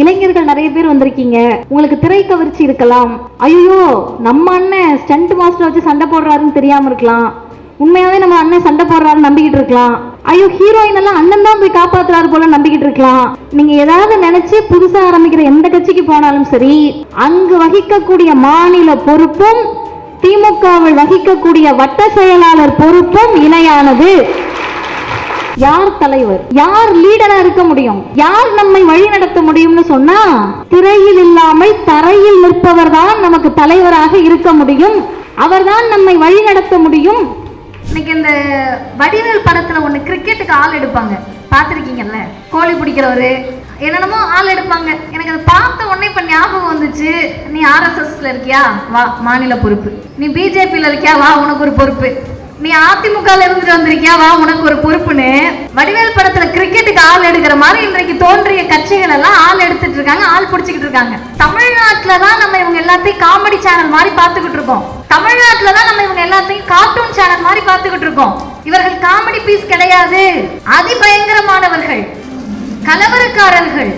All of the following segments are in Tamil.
இளைஞர்கள் நிறைய பேர் வந்திருக்கீங்க. உங்களுக்கு திரை கவர்ச்சி இருக்கலாம். ஐயோ நம்ம அண்ணன் ஸ்டண்ட் மாஸ்டர் வச்சு சண்டை போடுறாருன்னு தெரியாம இருக்கலாம். உண்மையாவே நம்ம அண்ணன் சண்டை போடுறாருன்னு நம்பிக்கிட்டு இருக்கலாம். ஐயோ ஹீரோயின் எல்லாம் அண்ணன் தான் போய் காப்பாத்துறாரு போல நம்பிக்கிட்டு இருக்கலாம். நீங்க ஏதாவது நினைச்சு புதுசா ஆரம்பிக்கிற எந்த கட்சிக்கு போனாலும் சரி அங்கு வகிக்கக்கூடிய மாநில பொறுப்பும் திமுகவில் வகிக்கக்கூடிய வட்ட செயலாளர் பொறுப்பும் இணையானது. யார் தலைவர்? யார் லீடரா இருக்க முடியும்? யார் நம்மை வழி நடத்த முடியும்னு சொன்னா திரையில் இல்லாமல் தரையில் நிற்பவர் தான் நமக்கு தலைவராக இருக்க முடியும். அவர்தான் நம்மை வழி நடத்த முடியும். இன்னைக்கு இந்த வடிவேல் படத்துல ஒண்ணு கிரிக்கெட்டுக்கு ஆள் எடுப்பாங்க. பார்த்துருக்கீங்கல்ல? கோழி பிடிக்கிறவரு. என்னென்னமோ ஆள் எடுப்பாங்க. எனக்கு அதை பார்த்த உடனே இப்ப ஞாபகம் வந்துச்சு. நீ ஆர்எஸ்எஸ்ல இருக்கியா? வா மாநில பொறுப்பு. நீ பிஜேபியில் இருக்கியா? வா உனக்கு ஒரு பொறுப்பு. நீ அதிமுகல இருந்துட்டு வந்திருக்கியா? வா உனக்கு ஒரு பொறுப்புன்னு. வடிவேல் படத்துல கிரிக்கெட்டுக்கு ஆள் எடுக்கிற மாதிரி இன்றைக்கு தோன்றிய கட்சிகள் எல்லாம் ஆள் எடுத்துட்டு இருக்காங்க ஆள் பிடிச்சிக்கிட்டு இருக்காங்க. தமிழ்நாட்டுல தான் நம்ம இவங்க எல்லாத்தையும் காமெடி சேனல் மாதிரி பார்த்துக்கிட்டு இருக்கோம். தமிழ்நாட்டுல தான் நம்ம இவங்க எல்லாத்தையும் கார்ட்டூன் சேனல் மாதிரி பார்த்துக்கிட்டு இருக்கோம். இவர்கள் காமெடி பீஸ் கிடையாது. அதிபயங்கரமானவர்கள் கலவரக்காரர்கள்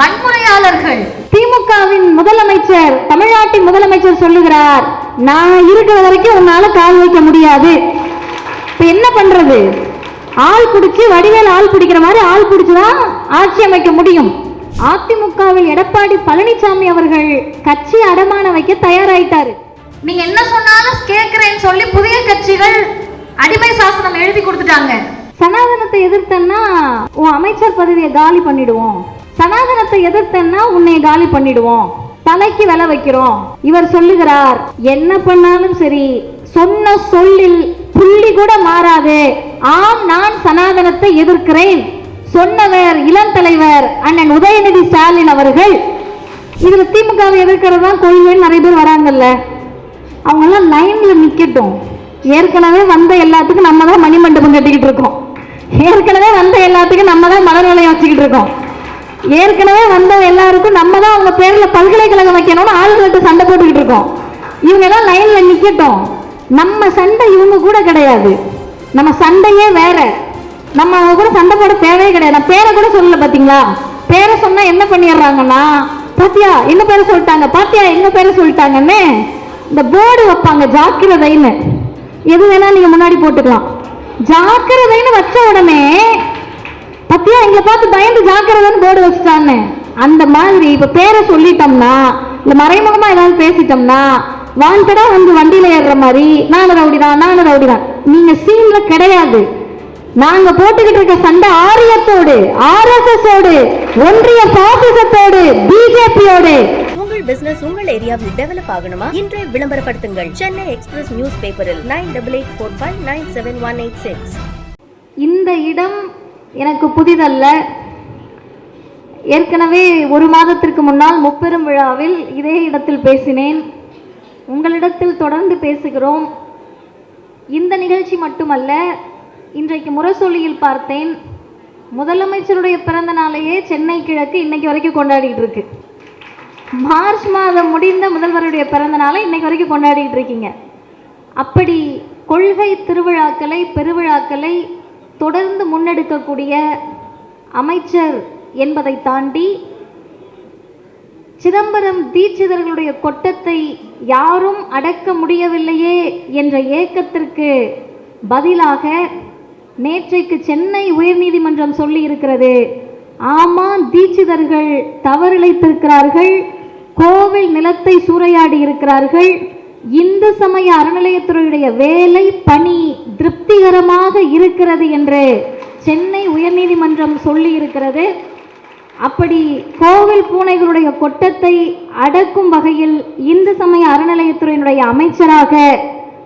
வன்முறையாளர்கள் திமுகவின் முதலமைச்சர் தமிழ்நாட்டின் முதலமைச்சர் சொல்லுகிறார் நான் இருக்கிற வரைக்கும் உன்னால கால் வைக்க முடியாது. இப்ப என்ன பண்றது? ஆள் பிடிச்சி வடிவேல் ஆள் பிடிக்கிற மாதிரி ஆள் பிடிச்சுதான் ஆட்சி அமைக்க முடியும். அதிமுகவில் எடப்பாடி பழனிசாமி அவர்கள் கட்சி அடமான வைக்க தயாராயிட்டாரு. நீங்க என்ன சொன்னாலும் கேட்கிறேன்னு சொல்லி புதிய கட்சிகள் அடிமை சாசனம் எழுதி கொடுத்துட்டாங்க. சனாதனத்தை எதிர்த்தன்னா உன் அமைச்சர் பதவியை காலி பண்ணிடுவோம். சனாதனத்தை எதிர்த்தன்னா உன்னை காலி பண்ணிடுவோம். தலைக்கு விலை வைக்கிறோம். இவர் சொல்லுகிறார் என்ன பண்ணாலும் சரி சொன்ன சொல்லில் புள்ளி கூட மாறாது. ஆம் நான் சனாதனத்தை எதிர்க்கிறேன். சொன்னவர் இளம் தலைவர் அண்ணன் உதயநிதி ஸ்டாலின் அவர்கள். இதுல திமுகவை எதிர்க்கிறது தான் கொள்கைன்னு நிறைய பேர் வராங்கல்ல. அவங்கெல்லாம் லைன்ல நிக்கட்டும். ஏற்கனவே வந்த எல்லாத்துக்கும் நம்ம தான் மணிமண்டபம் கட்டிக்கிட்டு இருக்கோம். ஏற்கனவே வந்த எல்லாத்துக்கும் நம்ம தான் மலர் வளையம் வச்சுக்கிட்டு இருக்கோம். ஏற்கனவே வந்த எல்லாருக்கும் நம்ம தான் அவங்க பேரில் பல்கலைக்கழகம் வைக்கணும்னு ஆளுங்கள்ட்ட சண்டை போட்டுக்கிட்டு இருக்கோம். இவங்க எல்லாம் லைனில் நிற்கட்டும் நம்ம சண்டை இவங்க கூட கிடையாது. நம்ம சண்டையே வேற. நம்ம அவங்க கூட சண்டை போட தேவையே கிடையாது. நான் பேரை கூட சொல்லல பார்த்தீங்களா பேரை சொன்னால் என்ன பண்ணிடுறாங்கன்னா பாத்தியா என்ன பேரை சொல்லிட்டாங்க? பாத்தியா என்ன பேரை சொல்லிட்டாங்கன்னு இந்த போர்டு வைப்பாங்க ஜாக்கிரதைன்னு. எது வேணால் நீங்கள் முன்னாடி போட்டுக்கலாம். ஜாக்கிரதைன்னு வச்ச உடனே பத்தியா எங்களை பார்த்து பயந்து ஜாக்கிரதைன்னு போர்டு வச்சுட்டான்னு அந்த மாதிரி இப்ப பேரை சொல்லிட்டோம்னா இல்ல மறைமுகமா ஏதாவது பேசிட்டோம்னா வாண்டடா வந்து வண்டியில ஏறுற மாதிரி நானு ரவுடிதான் நானு ரவுடிதான். நீங்க சீன்ல கிடையாது. நாங்க போட்டுக்கிட்டு இருக்க சண்டை ஆரியத்தோடு ஆர்எஸ்எஸ் ஓடு ஒன்றிய பாசிசத்தோடு பிஜேபியோடு. உங்கள் பிசினஸ் உங்கள் ஏரியாவில் டெவலப் ஆகணுமா? இன்றே விளம்பரப்படுத்துங்கள். சென்னை எக்ஸ்பிரஸ் நியூஸ் பேப்பரில் nine double eight four five nine seven one eight six இந்த இடம் எனக்கு புதிதல்ல. ஏற்கனவே ஒரு மாதத்திற்கு முன்னால் முப்பெரும் விழாவில் இதே இடத்தில் பேசினேன். உங்களிடத்தில் தொடர்ந்து பேசுகிறோம். இந்த நிகழ்ச்சி மட்டுமல்ல இன்றைக்கு முரசொலியில் பார்த்தேன். முதலமைச்சருடைய பிறந்த நாளையே சென்னை கிழக்கு இன்னைக்கு வரைக்கும் கொண்டாடிட்டு இருக்கு. மார்ச் மாதம் முடிந்த முதல்வருடைய பிறந்த நாளை இன்னைக்கு வரைக்கும் கொண்டாடிட்டு இருக்கீங்க. அப்படி கொள்கை திருவிழாக்களை பெருவிழாக்களை தொடர்ந்து முன்னெடுக்கக்கூடிய அமைச்சர் என்பதை தாண்டி சிதம்பரம் தீட்சிதர்களுடைய கொட்டத்தை யாரும் அடக்க முடியவில்லையே என்ற ஏக்கத்திற்கு பதிலாக நேற்றைக்கு சென்னை உயர்நீதிமன்றம் சொல்லி இருக்கிறது ஆமா தீட்சிதர்கள் தவறிழைத்திருக்கிறார்கள் கோவில் நிலத்தை சூறையாடி இருக்கிறார்கள் இந்து சமய அறநிலையத்துறையுடைய வேலை பணி திருப்திகரமாக இருக்கிறது என்று சென்னை உயர்நீதிமன்றம் சொல்லி இருக்கிறது அப்படி கோவில் பூனைகளுடைய கொட்டத்தை அடக்கும் வகையில் இந்து சமய அறநிலையத்துறையினுடைய அமைச்சராக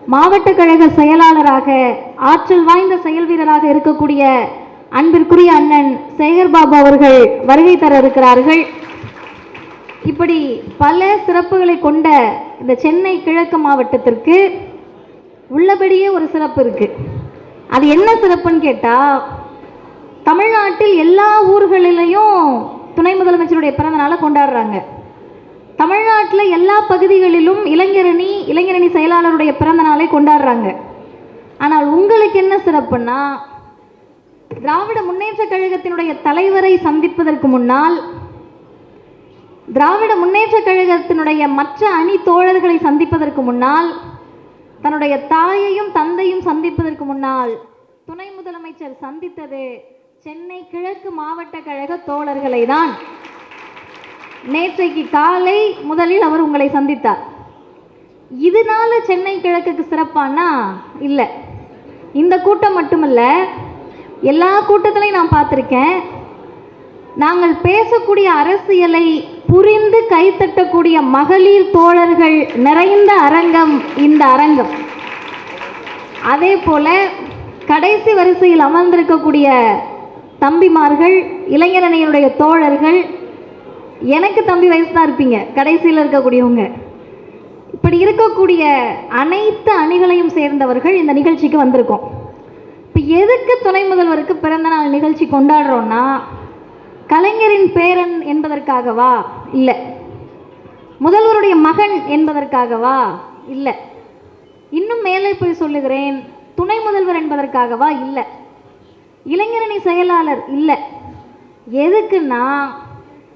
மாவட்ட கழக செயலாளராக ஆற்றல் வாய்ந்த செயல் வீரராக இருக்கக்கூடிய அன்பிற்குரிய அண்ணன் சேகர்பாபு அவர்கள் வருகை தர இருக்கிறார்கள். இப்படி பல சிறப்புகளை கொண்ட இந்த சென்னை கிழக்கு மாவட்டத்திற்கு உள்ளபடியே ஒரு சிறப்பு இருக்குது அது என்ன சிறப்புன்னு கேட்டால் தமிழ்நாட்டில் எல்லா ஊர்களிலையும் துணை முதலமைச்சருடைய பிறந்த நாளை கொண்டாடுறாங்க. தமிழ்நாட்டில் எல்லா பகுதிகளிலும் இளைஞரணி இளைஞரணி செயலாளருடைய பிறந்த நாளை கொண்டாடுறாங்க. ஆனால் உங்களுக்கு என்ன சிறப்புன்னா திராவிட முன்னேற்ற கழகத்தினுடைய தலைவரை சந்திப்பதற்கு முன்னால் திராவிட முன்னேற்ற கழகத்தினுடைய மற்ற அணி தோழர்களை சந்திப்பதற்கு முன்னால் தன்னுடைய தாயையும் தந்தையும் சந்திப்பதற்கு முன்னால் துணை முதலமைச்சர் சந்தித்தது சென்னை கிழக்கு மாவட்ட கழக தோழர்களை தான். நேற்றைக்கு காலை முதலில் அவர் உங்களை சந்தித்தார். இதனால சென்னை கிழக்குக்கு சிறப்பானா? இல்லை. இந்த கூட்டம் மட்டுமல்ல எல்லா கூட்டத்திலையும் நான் பார்த்துருக்கேன். நாங்கள் பேசக்கூடிய அரசியலை புரிந்து கைத்தட்டக்கூடிய மகளிர் தோழர்கள் நிறைந்த அரங்கம் இந்த அரங்கம். அதே போல கடைசி வரிசையில் அமர்ந்திருக்கக்கூடிய தம்பிமார்கள் இளைஞரணியினுடைய தோழர்கள் எனக்கு தம்பி வயசு தான் இருப்பீங்க கடைசியில் இருக்கக்கூடியவங்க. இப்படி இருக்கக்கூடிய அனைத்து அணிகளையும் சேர்ந்தவர்கள் இந்த நிகழ்ச்சிக்கு வந்திருக்கோம். இப்போ எதுக்கு துணை முதல்வருக்கு பிறந்தநாள் நிகழ்ச்சி கொண்டாடுறோன்னா கலைஞரின் பேரன் என்பதற்காகவா? இல்லை. முதல்வருடைய மகன் என்பதற்காகவா? இல்லை. இன்னும் மேலே போய் சொல்லுகிறேன். துணை முதல்வர் என்பதற்காகவா? இல்லை. இளைஞரணி செயலாளர் இல்லை. எதுக்குன்னா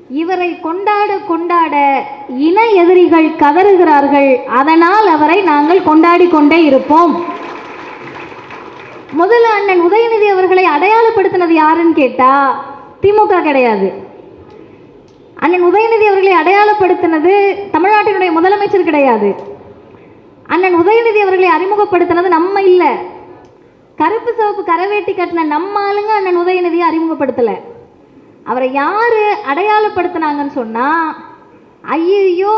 இவரை கொண்டாட கொண்டாட இன எதிரிகள் கதறுகிறார்கள். அதனால் அவரை நாங்கள் கொண்டாடி கொண்டே இருப்போம். முதல்ல அண்ணன் உதயநிதி அவர்களை அடையாளப்படுத்தினது யாருன்னு கேட்டா திமுக கிடையாது. அண்ணன் உதயநிதி அவர்களை அடையாளப்படுத்தினது தமிழ்நாட்டினுடைய முதலமைச்சர் கிடையாது. அண்ணன் உதயநிதி அவர்களை அறிமுகப்படுத்தினது நம்ம இல்லை. கருப்பு சிவப்பு கரவேட்டி கட்டின நம்ம ஆளுங்க அண்ணன் உதயநிதியை அறிமுகப்படுத்தலை. அவரை யார் அடையாளப்படுத்தினாங்கன்னு சொன்னால் ஐயோ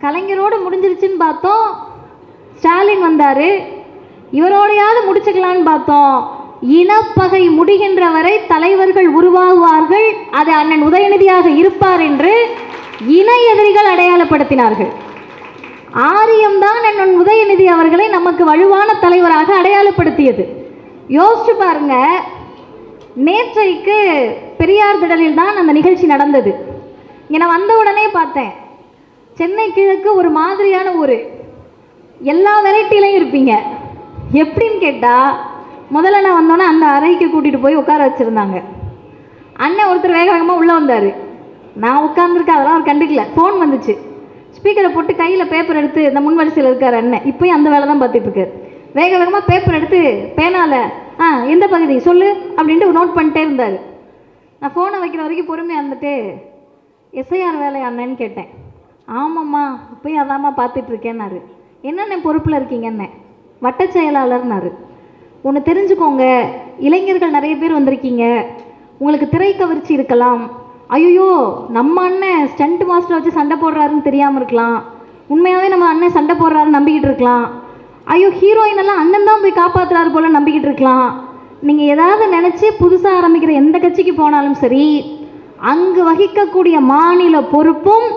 கலைஞரோடு முடிஞ்சிருச்சுன்னு பார்த்தோம். ஸ்டாலின் வந்தார். இவரோடையாவது முடிச்சுக்கலான்னு பார்த்தோம். இனப்பகை முடிகின்ற வரை தலைவர்கள் உருவாகுவார்கள். அது அண்ணன் உதயநிதியாக இருப்பார் என்று இன எதிரிகள் அடையாளப்படுத்தினார்கள். ஆரியம்தான் அண்ணன் உதயநிதி அவர்களை நமக்கு வலுவான தலைவராக அடையாளப்படுத்தியது. யோசிச்சு பாருங்க நேற்றைக்கு பெரியார் திடலில் தான் அந்த நிகழ்ச்சி நடந்தது. இங்கே நான் வந்த உடனே பார்த்தேன் சென்னை கிழக்கு ஒரு மாதிரியான ஊர். எல்லா வெரைட்டிலையும் இருப்பீங்க. எப்படின்னு கேட்டால் முதல்ல நான் வந்தோன்னே அந்த அறைக்கு கூட்டிகிட்டு போய் உட்கார வச்சுருந்தாங்க. அண்ணன் ஒருத்தர் வேக வேகமாக உள்ளே வந்தார். நான் உட்காந்துருக்கேன் அதெல்லாம் அவர் கண்டுக்கல. ஃபோன் வந்துச்சு. ஸ்பீக்கரை போட்டு கையில் பேப்பர் எடுத்து இந்த முன் வரிசையில் இருக்கார் அண்ணன். இப்போயும் அந்த வேலை தான் பார்த்துட்ருக்காரு வேக வேகமாக பேப்பர் எடுத்து பேனால ஆ எந்த பகுதி? சொல்லு அப்படின்ட்டு நோட் பண்ணிட்டே இருந்தார். நான் ஃபோனை வைக்கிற வரைக்கும் பொறுமையாக இருந்துட்டு எஸ்ஐஆர் வேலை அண்ணன்னு கேட்டேன். ஆமாம்மா இப்போயும் அதாம்மா பார்த்துட்டு இருக்கேன்னாரு. என்னென்ன பொறுப்பில் இருக்கீங்கன்னு வட்ட செயலாளர்னாரு ஒன்று தெரிஞ்சுக்கோங்க. இளைஞர்கள் நிறைய பேர் வந்திருக்கீங்க. உங்களுக்கு திரை கவர்ச்சி இருக்கலாம். ஐயோ நம்ம அண்ணன் ஸ்டண்ட் மாஸ்டர் வச்சு சண்டை போடுறாருன்னு தெரியாமல் இருக்கலாம். உண்மையாகவே நம்ம அண்ணன் சண்டை போடுறாருன்னு நம்பிக்கிட்டு இருக்கலாம். ஐயோ ஹீரோயின் எல்லாம் அண்ணன் தான் போய் காப்பாற்றுறாரு போல நம்பிக்கிட்டு இருக்கலாம். நீங்கள் ஏதாவது நினச்சி புதுசாக ஆரம்பிக்கிற எந்த கட்சிக்கு போனாலும் சரி அங்கு வகிக்கக்கூடிய மாநில பொறுப்பும்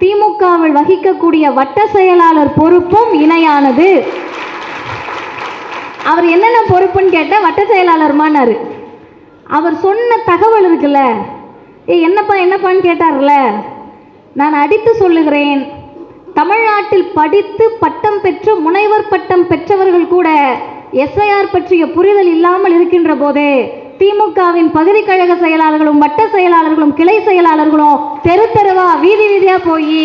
திமுகவில் வகிக்கக்கூடிய வட்ட செயலாளர் பொறுப்பும் இணையானது. அவர் என்னென்ன பொறுப்புன்னு கேட்டால் வட்ட செயலாளருமானார் அவர் சொன்ன தகவல் இருக்குல்ல ஏ என்னப்பா என்னப்பான்னு கேட்டார்ல நான் அடித்து சொல்லுகிறேன் தமிழ்நாட்டில் படித்து பட்டம் பெற்று முனைவர் பட்டம் பெற்றவர்கள் கூட எஸ்ஐஆர் பற்றிய புரிதல் இல்லாமல் இருக்கின்ற போதே திமுகவின் பகுதி கழக செயலாளர்களும் வட்ட செயலாளர்களும் கிளை செயலாளர்களும் தெரு தெருவா வீதி வீதியாக போய்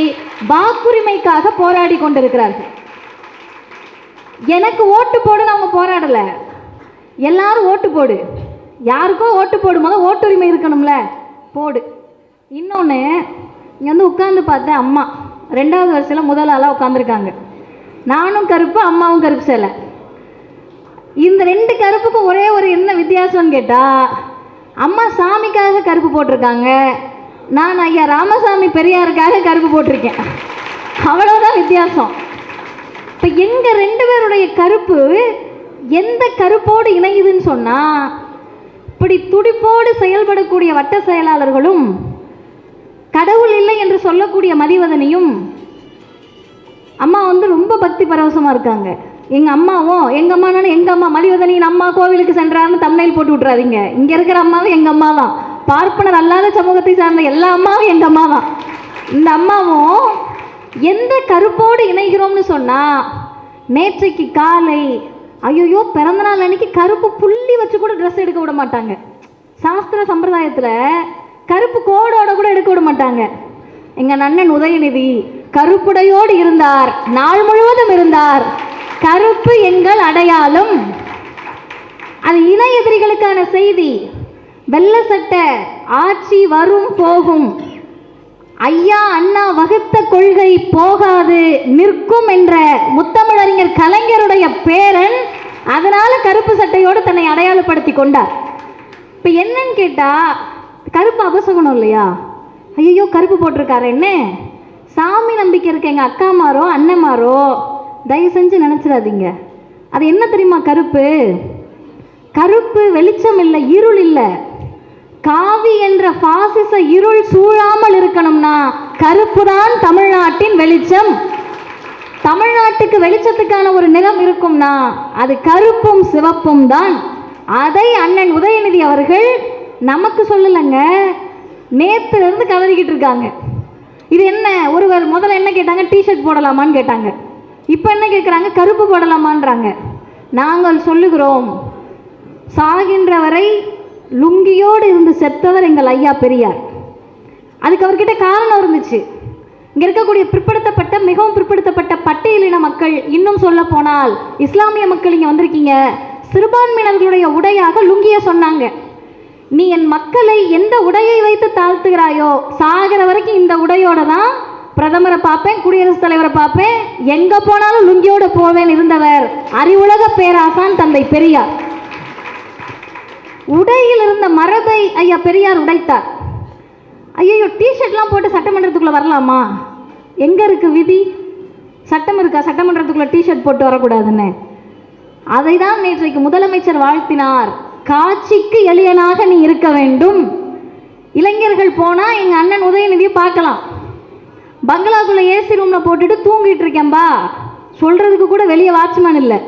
வாக்குரிமைக்காக போராடி கொண்டிருக்கிறார்கள். எனக்கு ஓட்டு போடுன்னு அவங்க போராடல. எல்லாரும் ஓட்டு போடு. யாருக்கோ ஓட்டு போடும் போது ஓட்டுரிமை இருக்கணும்ல. போடு. இன்னொன்று இங்கே வந்து உட்காந்து பார்த்தேன் அம்மா ரெண்டாவது வரிசையில் முதல் ஆளாக உட்காந்துருக்காங்க நானும் கருப்பு அம்மாவும் கருப்பு சேலை. இந்த ரெண்டு கருப்புக்கும் ஒரே ஒரு என்ன வித்தியாசம்னு கேட்டால் அம்மா சாமிக்காக கருப்பு போட்டிருக்காங்க. நான் ஐயா ராமசாமி பெரியாருக்காக கருப்பு போட்டிருக்கேன். அவ்வளோதான் வித்தியாசம். இப்போ எங்கள் ரெண்டு பேருடைய கருப்பு எந்த கருப்போடு இணையுதுன்னு சொன்னால் இப்படி துடிப்போடு செயல்படக்கூடிய வட்ட செயலாளர்களும் கடவுள் இல்லை என்று சொல்லக்கூடிய மதிவதனையும் அம்மா வந்து ரொம்ப பக்தி பரவசமாக இருக்காங்க. எங்கள் அம்மாவும் எங்கள் அம்மானாலும் எங்கள் அம்மா மதிவதனியின் அம்மா கோவிலுக்கு சென்றார்னு தமிழில் போட்டு விட்றாதீங்க இங்கே இருக்கிற அம்மாவும் எங்கள் அம்மா தான் பார்ப்பனர் அல்லாத சமூகத்தை சார்ந்த எல்லா அம்மாவும் எங்கள் அம்மா தான் இந்த அம்மாவும் எந்த கருப்போடு இணைகிறோம்னு சொன்னால் நேற்றைக்கு காலை ஐயோ பிறந்தநாள் அன்னைக்கு கருப்பு புள்ளி வச்சு கூட ட்ரெஸ் எடுக்க விட மாட்டாங்க. சாஸ்திர சம்பிரதாயத்தில் கருப்பு கோடோட கூட எடுக்க விட மாட்டாங்க. எங்கள் அண்ணன் உதயநிதி கருப்புடையோடு இருந்தார் நாள் முழுவதும் இருந்தார். கருப்பு எங்கள் அடையாளம். அது இன எதிரிகளுக்கான செய்தி. வெள்ள சட்டை ஆட்சி வரும் போகும். ஐயா அண்ணா வகுத்த கொள்கை போகாது நிற்கும் என்ற முத்தமிழறிஞர் கலைஞருடைய பேரன் அதனால கருப்பு சட்டையோடு தன்னை அடையாளப்படுத்தி கொண்டார். இப்போ என்னன்னு கேட்டால் கருப்பு அபசகுணம் இல்லையா? ஐயோ கருப்பு போட்டிருக்காரு என்ன? சாமி நம்பிக்கை இருக்க எங்கள் அக்காமாரோ அண்ணன்மாரோ தயவு செஞ்சு நினச்சிடாதீங்க. அது என்ன தெரியுமா கருப்பு? கருப்பு வெளிச்சம் இல்லை இருள் இல்லை. காவி என்ற பாசிச இருள் சூழாமல் இருக்கணும்னா கருப்பு தான் தமிழ்நாட்டின் வெளிச்சம். தமிழ்நாட்டுக்கு வெளிச்சத்துக்கான ஒரு நிலம் இருக்கும்னா அது கருப்பும் சிவப்பும் தான். அதை அண்ணன் உதயநிதி அவர்கள் நமக்கு சொல்லலைங்க நேற்றுலேருந்து கதறிக்கிட்டு இருக்காங்க. இது என்ன? ஒருவர் முதல்ல என்ன கேட்டாங்க? டிஷர்ட் போடலாமான்னு கேட்டாங்க. இப்போ என்ன கேட்குறாங்க கருப்பு போடலாமான்றாங்க. நாங்கள் சொல்லுகிறோம் சாகின்ற வரை லுங்கியோடு இருந்து செத்தவர் எங்கள் ஐயா பெரியார். அதுக்கு அவர்கிட்ட காரணம் இருந்துச்சு. இங்கே இருக்கக்கூடிய பிற்படுத்தப்பட்ட மிகவும் பிற்படுத்தப்பட்ட பட்டியலின மக்கள் இன்னும் சொல்ல போனால் இஸ்லாமிய மக்கள் இங்கே வந்திருக்கீங்க. சிறுபான்மையினர்களுடைய உடையாக லுங்கிய சொன்னாங்க. நீ என் மக்களை எந்த உடையை வைத்து தாழ்த்துகிறாயோ சாகிற வரைக்கும் இந்த உடையோட தான் பிரதமரை பார்ப்பேன் குடியரசுத் தலைவரை பார்ப்பேன். எங்கே போனாலும் லுங்கியோட போவேன் இருந்தவர் அறிவுலக பேராசான் தந்தை பெரியார். உடையில் இருந்த மரபை ஐயா பெரியார் உடைத்தார். ஐயோ டிஷர்ட்லாம் போட்டு சட்டமன்றத்துக்குள்ளே வரலாமா? எங்கே இருக்குது விதி? சட்டம் இருக்கா? சட்டமன்றத்துக்குள்ளே டிஷர்ட் போட்டு வரக்கூடாதுன்னு. அதை தான் நேற்றைக்கு முதலமைச்சர் வாழ்த்தினார். காட்சிக்கு எளியனாக நீ இருக்க வேண்டும். இளைஞர்கள் போனால் எங்கள் அண்ணன் உதயநிதியை பார்க்கலாம். பங்களாக்குள்ளே ஏசி ரூமில் போட்டுட்டு தூங்கிட்டு இருக்கேன்பா. சொல்கிறதுக்கு கூட வெளியே வாட்ச்மேன் இல்லை.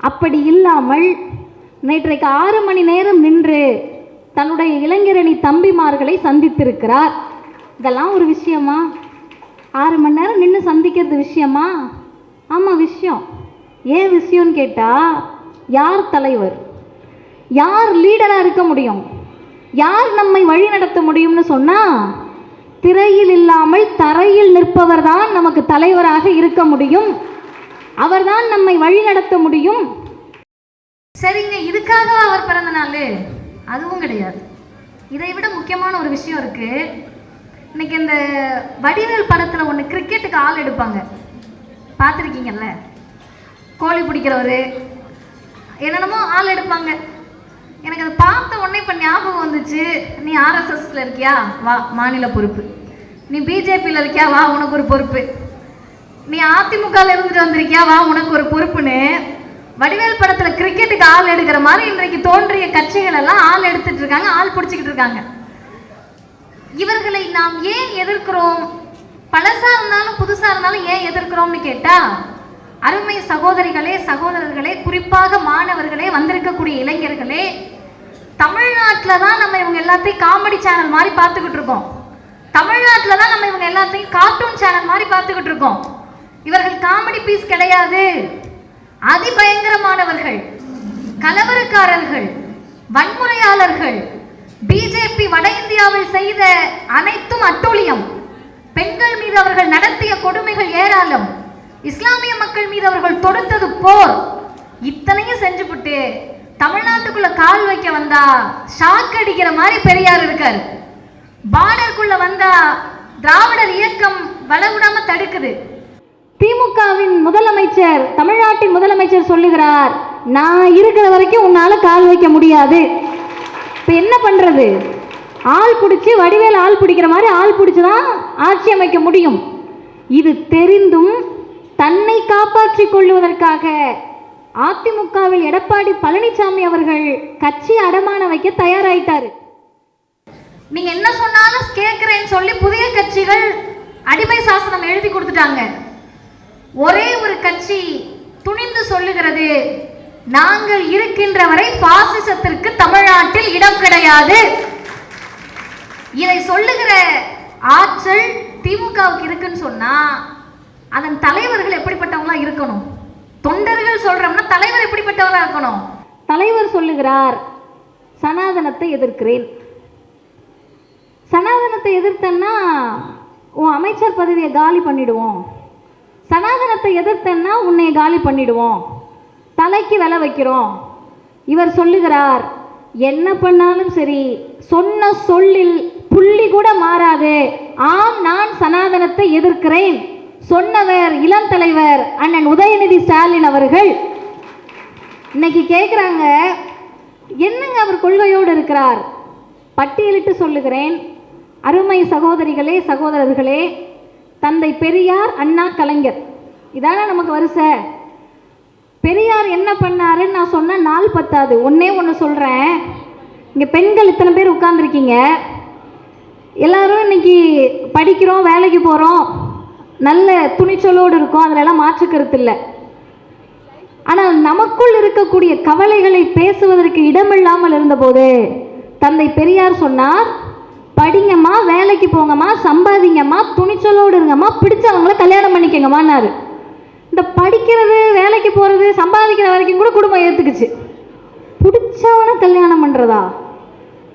அப்படி இல்லாமல் நேற்றைக்கு ஆறு மணி நேரம் நின்று தன்னுடைய இளைஞரணி தம்பிமார்களை சந்தித்திருக்கிறார். இதெல்லாம் ஒரு விஷயமா? ஆறு மணி நேரம் நின்று சந்திக்கிறது விஷயமா? ஆமாம் விஷயம். ஏன் விஷயம்னு கேட்டால் யார் தலைவர்? யார் லீடராக இருக்க முடியும்? யார் நம்மை வழி நடத்த முடியும்னு சொன்னால் திரையில் இல்லாமல் தரையில் நிற்பவர் தான் நமக்கு தலைவராக இருக்க முடியும். அவர்தான் நம்மை வழி நடத்த முடியும். சரிங்க இதுக்காக அவர் பிறந்த நாள். அதுவும் கிடையாது. இதை விட முக்கியமான ஒரு விஷயம் இருக்கு. இன்னைக்கு இந்த வடிவேல் படத்துல ஒன்று கிரிக்கெட்டுக்கு ஆள் எடுப்பாங்க. பார்த்துருக்கீங்கல்ல? கோழி பிடிக்கிறவர். என்னென்னமோ ஆள் எடுப்பாங்க. எனக்கு அதை பார்த்த உடனே இப்போ ஞாபகம் வந்துச்சு. நீ ஆர்எஸ்எஸ்ல இருக்கியா? வா மாநில பொறுப்பு. நீ பிஜேபியில் இருக்கியா? வா உனக்கு ஒரு பொறுப்பு. நீ அதிமுகவில் இருந்துட்டு வந்திருக்கியா? வா உனக்கு ஒரு பொறுப்புன்னு வடிவேல் படத்துல கிரிக்கெட்டுக்கு ஆள் எடுக்கிற மாதிரி இன்றைக்கு தோன்றிய கட்சிகள் எல்லாம் ஆள் எடுத்துட்டு இருக்காங்க ஆள் பிடிச்சிக்கிட்டு இருக்காங்க இவர்களை நாம் ஏன் எதிர்க்கிறோம்? பழசா இருந்தாலும் புதுசா இருந்தாலும் ஏன் எதிர்க்கிறோம்னு கேட்டா அருமை சகோதரிகளே சகோதரர்களே குறிப்பாக மாணவர்களே வந்திருக்கக்கூடிய இளைஞர்களே தமிழ்நாட்டில் தான் நம்ம இவங்க எல்லாத்தையும் காமெடி சேனல் மாதிரி பார்த்துக்கிட்டு இருக்கோம் தமிழ்நாட்டில் தான் நம்ம இவங்க எல்லாத்தையும் கார்ட்டூன் சேனல் மாதிரி பார்த்துக்கிட்டு இருக்கோம் இவர்கள் காமெடி பீஸ் கிடையாது. அதிபயங்கரமானவர்கள் கலவரக்காரர்கள் வன்முறையாளர்கள். பிஜேபி வட இந்தியாவில் செய்த அனைத்தும் அட்டூழியம். பெண்கள் மீது அவர்கள் நடத்திய கொடுமைகள் ஏராளம். இஸ்லாமிய மக்கள் மீது அவர்கள் தொடுத்தது போர். இத்தனையும் செஞ்சுவிட்டு தமிழ்நாட்டுக்குள்ள கால் வைக்க வந்தா ஷாக் அடிக்கிற மாதிரி பெரியார் இருக்காரு. பார்டருக்குள்ள வந்தா திராவிடர் இயக்கம் வளவிடாம தடுக்குது. திமுகவின் முதலமைச்சர் தமிழ்நாட்டின் முதலமைச்சர் சொல்லுகிறார் நான் இருக்கிற வரைக்கும் உன்னால கால் வைக்க முடியாது. இப்போ என்ன பண்றது? ஆள் பிடிச்சி வடிவேல் ஆள் பிடிக்கிற மாதிரி ஆள் பிடிச்சி தான் ஆட்சி அமைக்க முடியும்? இது தெரிந்தும் தன்னை காப்பாற்றிக் கொள்வதற்காக அதிமுகவில் எடப்பாடி பழனிசாமி அவர்கள் கட்சி அடமான வைக்க தயாராயிட்டாரு. நீங்க என்ன சொன்னாலும் கேட்கிறேன்னு சொல்லி புதிய கட்சிகள் அடிமை சாசனம் எழுதி கொடுத்துட்டாங்க. ஒரே ஒரு கட்சி துணிந்து சொல்லுகிறது நாங்கள் இருக்கின்ற வரை பாசிசத்திற்கு தமிழ்நாட்டில் இடம் கிடையாது. இதை சொல்லுகிற ஆற்றல் திமுகவுக்கு இருக்குன்னு சொன்னா அதன் தலைவர்கள் எப்படிப்பட்டவங்களா இருக்கணும்? தொண்டர்கள் சொல்றோம்னா தலைவர் எப்படிப்பட்டவரா இருக்கணும்? தலைவர் சொல்லுகிறார் சனாதனத்தை எதிர்க்கிறேன். சனாதனத்தை எதிர்த்தேன்னா அமைச்சர் பதவியை காலி பண்ணிடுவோம். சனாதனத்தை எதிர்த்தன்னா உன்னை காலி பண்ணிடுவோம். தலைக்கு விலை வைக்கிறோம். இவர் சொல்லுகிறார் என்ன பண்ணாலும் சரி சொன்ன சொல்லில் புள்ளி கூட மாறாது. ஆம் நான் சனாதனத்தை எதிர்க்கிறேன். சொன்னவர் இளம் தலைவர் அண்ணன் உதயநிதி ஸ்டாலின் அவர்கள். இன்னைக்கு கேட்குறாங்க என்னங்க அவர் கொள்கையோடு இருக்கிறார்? பட்டியலிட்டு சொல்லுகிறேன். அருமை சகோதரிகளே சகோதரர்களே தந்தை பெரியார் அண்ணா கலைஞர். இதானே நமக்கு வரிசை. பெரியார் என்ன பண்ணாருன்னு நான் சொன்ன நாள் பத்தாது. ஒன்றே ஒன்று சொல்கிறேன் இங்கே பெண்கள் இத்தனை பேர் உட்காந்துருக்கீங்க எல்லாரும் இன்னைக்கு படிக்கிறோம் வேலைக்கு போகிறோம் நல்ல துணிச்சலோடு இருக்கோம். அதிலெல்லாம் மாற்று கருத்து இல்லை. ஆனால் நமக்குள் இருக்கக்கூடிய கவலைகளை பேசுவதற்கு இடமில்லாமல் இருந்தபோது தந்தை பெரியார் சொன்னார் படிங்கம்மா வேலைக்கு போங்கம்மா சம்பாதிங்கம்மா துணிச்சலோடு இருங்கம்மா பிடிச்சவங்கள கல்யாணம் பண்ணிக்கங்கம்மான்னாரு. இந்த படிக்கிறது வேலைக்கு போகிறது சம்பாதிக்கிற வரைக்கும் கூட குடும்பம் ஏற்றுக்குச்சு பிடிச்சவனை கல்யாணம் பண்ணுறதா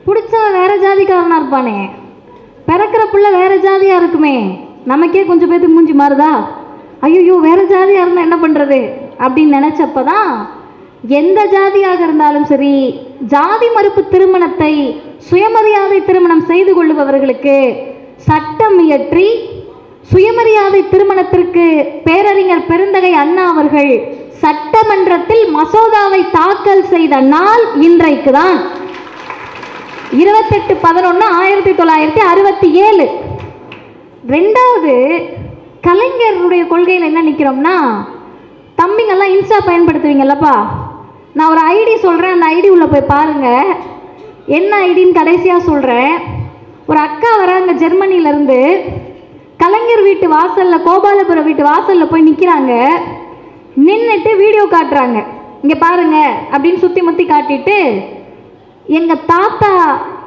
பிடிச்சவன் வேறு ஜாதிக்காரனாக இருப்பானே. பிறக்கிற பிள்ளை வேற ஜாதியாக இருக்குமே. நமக்கே கொஞ்சம் பேத்துக்கு மூஞ்சி மாறுதா? ஐயோ வேறு ஜாதியாக இருந்தால் என்ன பண்ணுறது அப்படின்னு நினைச்சப்பதான் எந்த ஜாதியாக இருந்தாலும் சரி ஜாதி மறுப்பு திருமணத்தை சுயமரியாதை திருமணம் செய்து கொள்ளுபவர்களுக்கு சட்டம் இயற்றி சுயமரியாதை திருமணத்திற்கு பேரறிஞர் பெருந்தகை அண்ணா அவர்கள் சட்டமன்றத்தில் மசோதாவை தாக்கல் செய்த நாள் இன்றைக்கு தான் இருபத்தெட்டு பதினொன்று ஆயிரத்தி தொள்ளாயிரத்தி அறுபத்தி ஏழு. ரெண்டாவது கலைஞருடைய கொள்கையில் என்ன நிற்கிறோம்னா தம்பிங்கெல்லாம் இன்ஸ்டா பயன்படுத்துவீங்கல்லப்பா. நான் ஒரு ஐடி சொல்கிறேன் அந்த ஐடி உள்ளே போய் பாருங்கள் என்ன ஐடின்னு கடைசியாக சொல்கிறேன் ஒரு அக்கா வராங்க ஜெர்மனிலேருந்து கலைஞர் வீட்டு வாசலில் கோபாலபுரம் வீட்டு வாசலில் போய் நிற்கிறாங்க நின்றுட்டு வீடியோ காட்டுறாங்க. இங்கே பாருங்கள் அப்படின்னு சுற்றி முற்றி காட்டிட்டு எங்கள் தாத்தா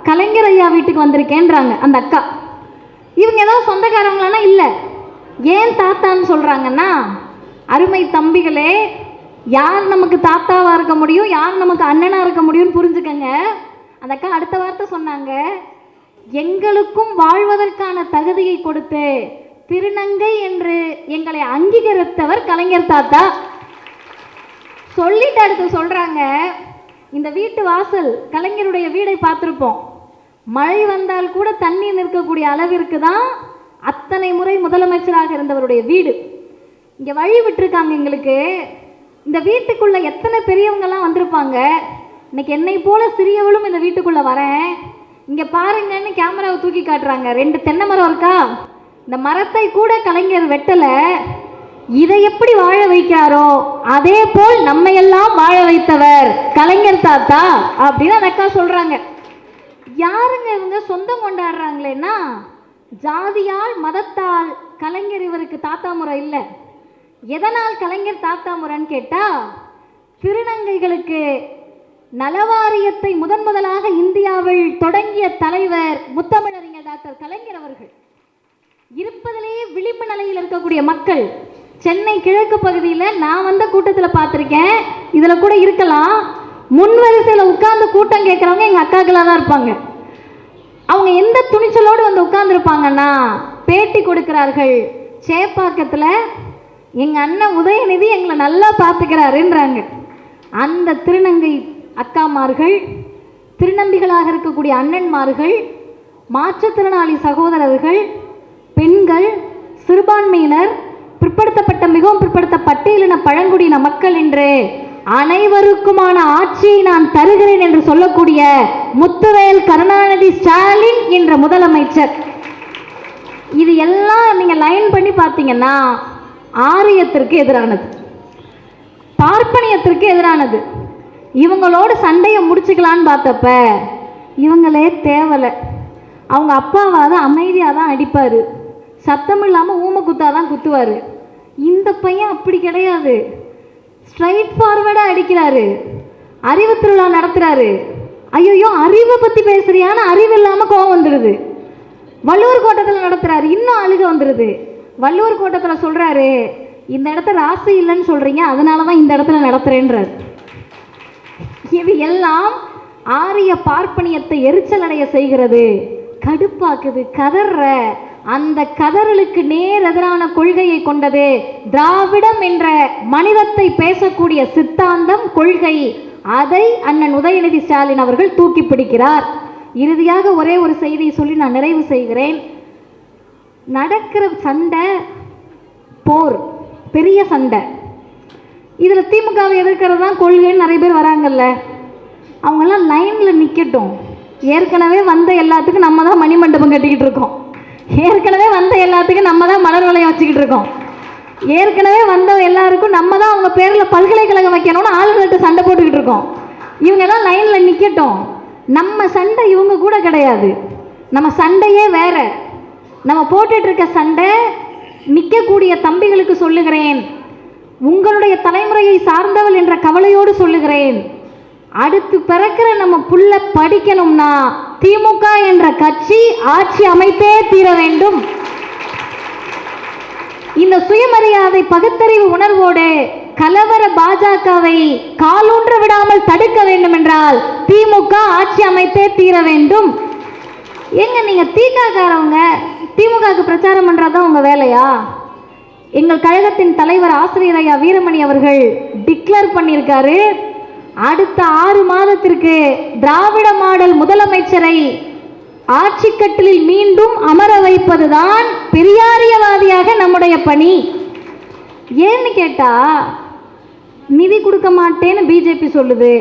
கலைஞர் ஐயா வீட்டுக்கு வந்திருக்கேன்றாங்க அந்த அக்கா. இவங்க ஏதாவது சொந்தக்காரங்களானா இல்லை. ஏன் தாத்தான்னு சொல்கிறாங்கன்னா அருமை தம்பிகளே யார் நமக்கு தாத்தாவாக இருக்க முடியும் யார் நமக்கு அண்ணனாக இருக்க முடியும்னு புரிஞ்சுக்கங்க. அந்த அக்கா அடுத்த வார்த்தை சொன்னாங்க எங்களுக்கும் வாழ்வதற்கான தகுதியை கொடுத்து திருநங்கை என்று எங்களை அங்கீகரித்தவர் கலைஞர் தாத்தா. சொல்லிட்டு அடுத்து சொல்கிறாங்க இந்த வீட்டு வாசல் கலைஞருடைய வீடை பார்த்துருப்போம். மழை வந்தால் கூட தண்ணி நிற்கக்கூடிய அளவிற்கு தான் அத்தனை முறை முதலமைச்சராக இருந்தவருடைய வீடு. இங்கே வழி விட்டுருக்காங்க எங்களுக்கு. இந்த வீட்டுக்குள்ளே எத்தனை பெரியவங்கெல்லாம் வந்திருப்பாங்க? இன்னைக்கு என்னை போல சிறியவளும் இந்த வீட்டுக்குள்ளே வரேன். இங்கே பாருங்கன்னு கேமராவை தூக்கி காட்டுறாங்க. ரெண்டு தென்னை மரம் இருக்கா? இந்த மரத்தை கூட கலைஞர் வெட்டலை. இதை எப்படி வாழ வைக்கிறாரோ அதே போல் நம்மையெல்லாம் வாழ வைத்தவர் கலைஞர் தாத்தா அப்படின்னு அந்த அக்கா சொல்கிறாங்க யாருங்க இவங்க? சொந்தம் கொண்டாடுறாங்களேன்னா ஜாதியால் மதத்தால் கலைஞர் இவருக்கு தாத்தா முறை இல்லை. எதனால் கலைஞர் தாத்தா முறைன்னு கேட்டா திருநங்கைகளுக்கு நலவாரியத்தை முதன் முதலாக இந்தியாவில் தொடங்கிய தலைவர் முத்தமிழறிஞர் டாக்டர் கலைஞர் அவர்கள். இருப்பதிலேயே விளிம்பு நிலையில் இருக்கக்கூடிய மக்கள் சென்னை கிழக்கு பகுதியில் நான் வந்த கூட்டத்தில் பார்த்துருக்கேன் இதில் கூட இருக்கலாம். முன் வரிசையில் உட்கார்ந்து கூட்டம் கேட்குறவங்க எங்கள் அக்காக்களாக தான் இருப்பாங்க. அவங்க எந்த துணிச்சலோடு வந்து உட்கார்ந்துருப்பாங்கன்னா பேட்டி கொடுக்கிறார்கள் சேப்பாக்கத்தில் எங்கள் அண்ணன் உதயநிதி எங்களை நல்லா பார்த்துக்கிறாருன்றாங்க. அந்த திருநங்கை அக்காமார்கள் திருநம்பிகளாக இருக்கக்கூடிய அண்ணன்மார்கள் மாற்றுத்திறனாளி சகோதரர்கள் பெண்கள் சிறுபான்மையினர் பிற்படுத்தப்பட்ட மிகவும் பிற்படுத்த பட்டியலின பழங்குடியின மக்கள் என்று அனைவருக்குமான ஆட்சியை நான் தருகிறேன் என்று சொல்லக்கூடிய முத்துவேல் கருணாநிதி ஸ்டாலின் என்ற முதலமைச்சர். இது எல்லாம் நீங்கள் லைன் பண்ணி பார்த்தீங்கன்னா ஆரியத்திற்கு எதிரானது. பார்ப்பனியத்திற்கு எதிரானது. இவங்களோட சண்டையை முடிச்சுக்கலான்னு பார்த்தப்ப இவங்களே தேவலை. அவங்க அப்பாவாக தான் அமைதியாக தான் அடிப்பார். சத்தம் இல்லாமல் ஊமை குத்தாக தான் குத்துவார். இந்த பையன் அப்படி கிடையாது. ஸ்ட்ரைட் ஃபார்வர்டாக அடிக்கிறாரு. அறிவு திருவிழா நடத்துகிறாரு ஐயோ அறிவை பற்றி பேசுகிறியான அறிவு இல்லாமல் கோவம் வந்துடுது. வள்ளுவர் கோட்டத்தில் நடத்துகிறாரு இன்னும் அழுக வந்துடுது. வள்ளுவர் கோட்டத்தில் சொல்கிறாரு இந்த இடத்த ராசி இல்லைன்னு சொல்கிறீங்க அதனால தான் இந்த இடத்துல நடத்துகிறேன்றார் இது எல்லாம் ஆரிய பார்ப்பனியத்தை எரிச்சல் அடைய செய்கிறது. கடுப்பாக்குது கதற அந்த கதறலுக்கு நேர் எதிரான கொள்கையை கொண்டது திராவிடம் என்ற மனிதத்தை பேசக்கூடிய சித்தாந்தம் கொள்கை. அதை அண்ணன் உதயநிதி ஸ்டாலின் அவர்கள் தூக்கி பிடிக்கிறார். இறுதியாக ஒரே ஒரு செய்தியை சொல்லி நான் நிறைவு செய்கிறேன். நடக்கிற சண்டை போர் பெரிய சண்டை. இதில் திமுகவை எதிர்க்கிறது தான் கொள்கைன்னு நிறைய பேர் வராங்கல்ல. அவங்கெல்லாம் லைனில் நிற்கட்டும் ஏற்கனவே வந்த எல்லாத்துக்கும் நம்ம தான் மணிமண்டபம் கட்டிக்கிட்டு இருக்கோம். ஏற்கனவே வந்த எல்லாத்துக்கும் நம்ம தான் மலர் வளையம் வச்சுக்கிட்டு இருக்கோம். ஏற்கனவே வந்த எல்லாருக்கும் நம்ம தான் அவங்க பேரில் பல்கலைக்கழகம் வைக்கணும்னு ஆளுங்கள்ட்ட சண்டை போட்டுக்கிட்டு இருக்கோம். இவங்க எல்லாம் லைனில் நிற்கட்டும் நம்ம சண்டை இவங்க கூட கிடையாது. நம்ம சண்டையே வேற. நம்ம போட்டுட்ருக்க சண்டை நிற்கக்கூடிய தம்பிகளுக்கு சொல்லுகிறேன். உங்களுடைய தலைமுறையை சார்ந்தவள் என்ற கவலையோடு சொல்லுகிறேன். அடுத்து பிறக்கிற நம்ம புள்ள படிக்கணும்னா திமுக என்ற கட்சி ஆட்சி அமைத்தே தீர வேண்டும். இந்த சுயமரியாதை பகுத்தறிவு உணர்வோடு கலவர பாஜகவை காலூன்ற விடாமல் தடுக்க வேண்டும் என்றால் திமுக ஆட்சி அமைத்தே தீர வேண்டும். ஏங்க நீங்க தீகாக்காரவங்க திமுகவுக்கு பிரச்சாரம் பண்ணுறதான் உங்கள் வேலையா? எங்கள் கழகத்தின் தலைவர் ஆசிரியர் ஐயா வீரமணி அவர்கள் டிக்ளேர் பண்ணியிருக்காரு. அடுத்த ஆறு மாதத்திற்கு திராவிட மாடல் முதலமைச்சரை ஆட்சிக்கட்டிலில் மீண்டும் அமர வைப்பதுதான் பெரியாரியவாதியாக நம்முடைய பணி. ஏன்னு கேட்டா நிதி கொடுக்க மாட்டேன்னு பிஜேபி சொல்லுது.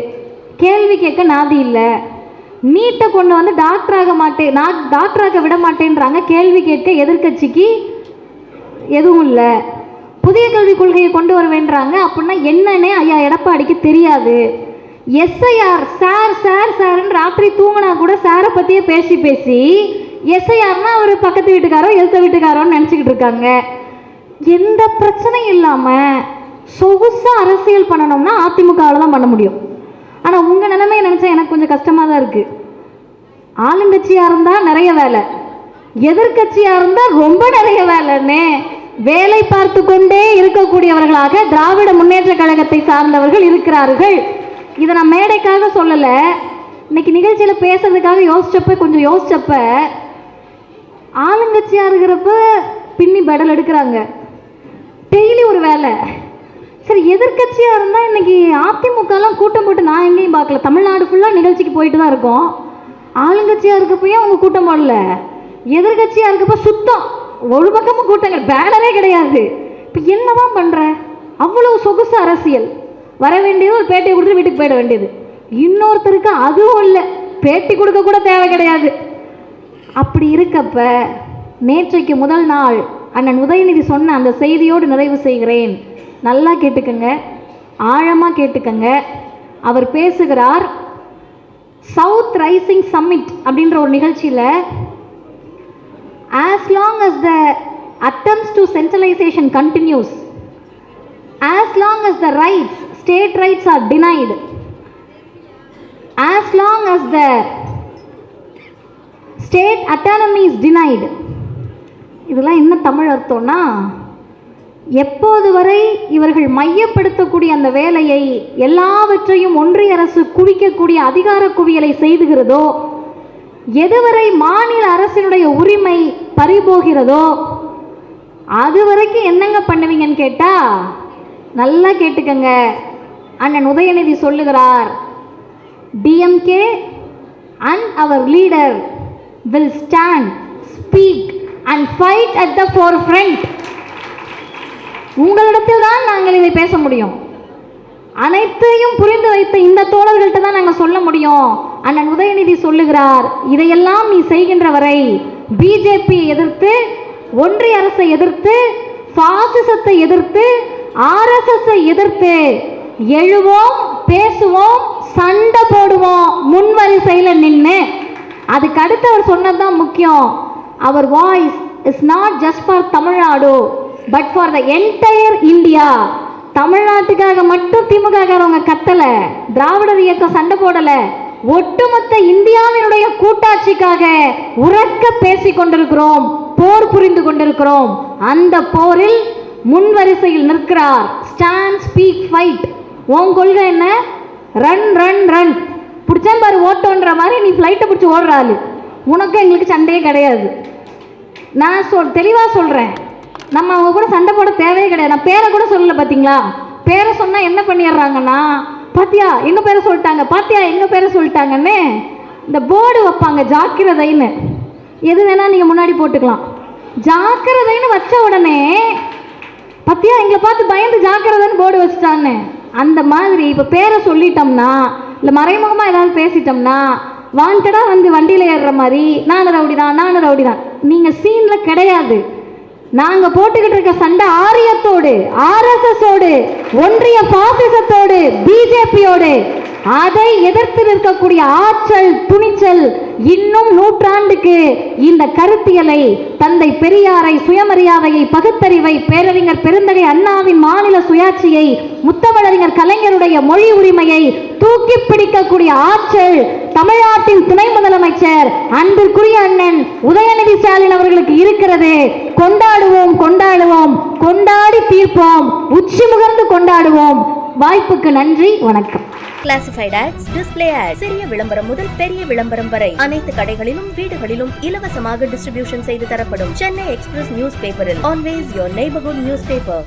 கேள்வி கேட்க நாதி இல்லை. நீட்டை கொண்டு வந்து டாக்டராக மாட்டேன் நான் டாக்டராக விட மாட்டேன்றாங்க. கேள்வி கேட்க எதிர்க்கட்சிக்கு எதுவும் இல்லை. புதிய கல்விக் கொள்கையை கொண்டு வருவேன்றாங்க அப்படின்னா என்னன்னே ஐயா எடப்பாடிக்கு தெரியாது. எஸ்ஐஆர் சார் சார் சார்ன்னு ராத்திரி தூங்கினா கூட சாரை பற்றியே பேசி பேசி எஸ்ஐஆர்னா அவர் பக்கத்து வீட்டுக்காரோ எழுத்த வீட்டுக்காரோன்னு நினச்சிக்கிட்டு இருக்காங்க. எந்த பிரச்சனையும் இல்லாமல் சொகுசாக அரசியல் பண்ணணும்னா அதிமுகவில் தான் பண்ண முடியும். ஆனால் உங்கள் நிலைமையை நினச்சா எனக்கு கொஞ்சம் கஷ்டமாக தான் இருக்குது ஆளுங்கட்சியாக இருந்தால் நிறைய வேலை. எதிர்க்கட்சியாக இருந்தால் ரொம்ப நிறைய வேலைன்னே வேலை பார்த்து கொண்டே இருக்கக்கூடியவர்களாக திராவிட முன்னேற்ற கழகத்தை சார்ந்தவர்கள் இருக்கிறார்கள். இதை நான் மேடைக்காக சொல்லலை. இன்னைக்கு நிகழ்ச்சியில் பேசுறதுக்காக யோசிச்சப்ப கொஞ்சம் யோசிச்சப்ப ஆளுங்கட்சியாக இருக்கிறப்ப பின்னி பெடல் எடுக்கிறாங்க. டெய்லி ஒரு வேலை. சரி எதிர்க்கட்சியாக இருந்தால் இன்றைக்கி அதிமுகலாம் கூட்டம் போட்டு நான் எங்கேயும் பார்க்கல. தமிழ்நாடு ஃபுல்லாக நிகழ்ச்சிக்கு போயிட்டு தான் இருக்கோம். ஆளுங்கட்சியாக இருக்கப்பயே அவங்க கூட்டம் போடல. எதிர்க்கட்சியாக இருக்கப்போ சுத்தம். ஒரு பக்கமும் கூட்டங்கள். பேனரே கிடையாது. இப்போ என்ன தான் பண்ணுற அவ்வளோ சொகுசு அரசியல். வர வேண்டியது ஒரு பேட்டியை கொடுத்து வீட்டுக்கு போயிட வேண்டியது. இன்னொருத்தருக்கு அதுவும் இல்லை. பேட்டி கொடுக்க கூட தேவை கிடையாது. அப்படி இருக்கப்ப நேற்றைக்கு முதல் நாள் அண்ணன் உதயநிதி சொன்ன அந்த செய்தியோடு நிறைவு செய்கிறேன். நல்லா கேட்டுக்கங்க ஆழமாக கேட்டுக்கங்க அவர் பேசுகிறார் சவுத் ரைசிங் சம்மிட் அப்படின்ற ஒரு நிகழ்ச்சியில் as long as the attempts to centralisation continues as long as the rights state rights are denied as long as the state autonomy is denied இதெல்லாம் என்ன தமிழ் அர்த்தம்னா எப்போது வரை இவர்கள் மையப்படுத்தக்கூடிய அந்த வேலையை எல்லாவற்றையும் ஒன்றிய அரசு குவிக்கக்கூடிய அதிகார குவியலை செய்துகிறதோ எதுவரை மாநில அரசினுடைய உரிமை பறிபோகிறதோ அது வரைக்கும் என்னங்க பண்ணுவீங்கன்னு கேட்டால் நல்லா கேட்டுக்கங்க. அண்ணன் உதயநிதி சொல்லுகிறார் DMK and our leader will stand speak and fight at the forefront உங்களிடத்தில் தான் நாங்கள் இதை பேச முடியும். அனைத்தையும் புரிந்து வைத்த இந்த தோழர்கள்ட்ட தான் நாங்கள் சொல்ல முடியும். அண்ணன் உதயநிதி சொல்லுகிறார் இதையெல்லாம் நீ செய்கின்ற வரை பிஜேபி எதிர்த்து ஒன்றிய அரசை எதிர்த்து பாசிசத்தை எதிர்த்து ஆர்எஸ்எஸ்ஸை எதிர்த்து எழுவோம் பேசுவோம் சண்டை போடுவோம் முன்வரிசையில் நின்று அதுக்கு அடுத்து அவர் சொன்னது தான் முக்கியம். அவர் voice is not just for Tamil Nadu but for the entire India தமிழ்நாட்டுக்காக மட்டும் திமுககாரவங்க கத்தலை திராவிடர் இயக்கம் சண்டை போடலை ஒட்டுமொத்த இந்தியாவினுடைய கூட்டாட்சிக்காக உறக்க பேசிக் கொண்டிருக்கிறோம் போர் புரிந்து கொண்டிருக்கிறோம் அந்த போரில் முன்வரிசையில் நிற்கிறார் ஸ்டாண்ட் ஸ்பீக் ஃபைட் உன் கொள்கை என்ன ரன் ரன் ரன் பிடிச்சேன் பாரு ஓட்டோன்ற மாதிரி நீ ஃப்ளைட்டை பிடிச்சி ஓடுறாள் உனக்கு எங்களுக்கு சண்டையே கிடையாது நான் சொல் தெளிவாக சொல்கிறேன் நம்ம அவங்க கூட சண்டை போட தேவையே கிடையாது. நான் பேரை கூட சொல்லல பார்த்தீங்களா பேரை சொன்னால் என்ன பண்ணிடுறாங்கன்னா பாத்தியா எங்கள் பேரை சொல்லிட்டாங்க? பாத்தியா எங்கள் பேரை சொல்லிட்டாங்கன்னு இந்த போர்டு வைப்பாங்க ஜாக்கிரதைன்னு. எது வேணால் நீங்கள் முன்னாடி போட்டுக்கலாம். ஜாக்கிரதைன்னு வச்ச உடனே பத்தியா எங்களை பார்த்து பயந்து ஜாக்கிரதைன்னு போர்டு வச்சுட்டான்னு. அந்த மாதிரி இப்போ பேரை சொல்லிட்டோம்னா இல்லை மறைமுகமாக ஏதாவது பேசிட்டோம்னா வாண்டடாக வந்து வண்டியில் ஏறுற மாதிரி நான் ரவுடி தான் நான் ரவுடி தான் நீங்கள் சீனில் கிடையாது. நாங்க போட்டுக்கிட்டு இருக்க சண்டை ஆரியத்தோடு ஆர்எஸ்எஸோடு ஒன்றிய பாசிசத்தோடு பிஜேபியோடு. அதை எதிர்த்து நிற்கக்கூடிய ஆற்றல் துணிச்சல் இன்னும் நூற்றாண்டுக்கு இந்த கருத்தியலை தந்தை பெரியாரை சுயமரியாதையை பகுத்தறிவை பேரறிஞர் பெருந்தகை அண்ணாவின் மாநில சுயாட்சியை முத்தமிழறிஞர் கலைஞருடைய மொழி உரிமையை தூக்கி பிடிக்கக்கூடிய ஆற்றல் தமிழ்நாட்டின் துணை முதலமைச்சர் அன்பிற்குரிய அண்ணன் உதயநிதி ஸ்டாலின் அவர்களுக்கு இருக்கிறது. கொண்டாடுவோம் கொண்டாடுவோம் கொண்டாடி தீர்ப்போம் உச்சி முகர்ந்து கொண்டாடுவோம். வாய்ப்புக்கு நன்றி வணக்கம். கிளாசிஃபைட் ஆட்ஸ் டிஸ்பிளே ஆட் சிறிய விளம்பரம் முதல் பெரிய விளம்பரம் வரை அனைத்து கடைகளிலும் வீடுகளிலும் இலவசமாக டிஸ்ட்ரிபியூஷன் செய்து தரப்படும். சென்னை எக்ஸ்பிரஸ் நியூஸ் பேப்பரில் always your neighbourhood news paper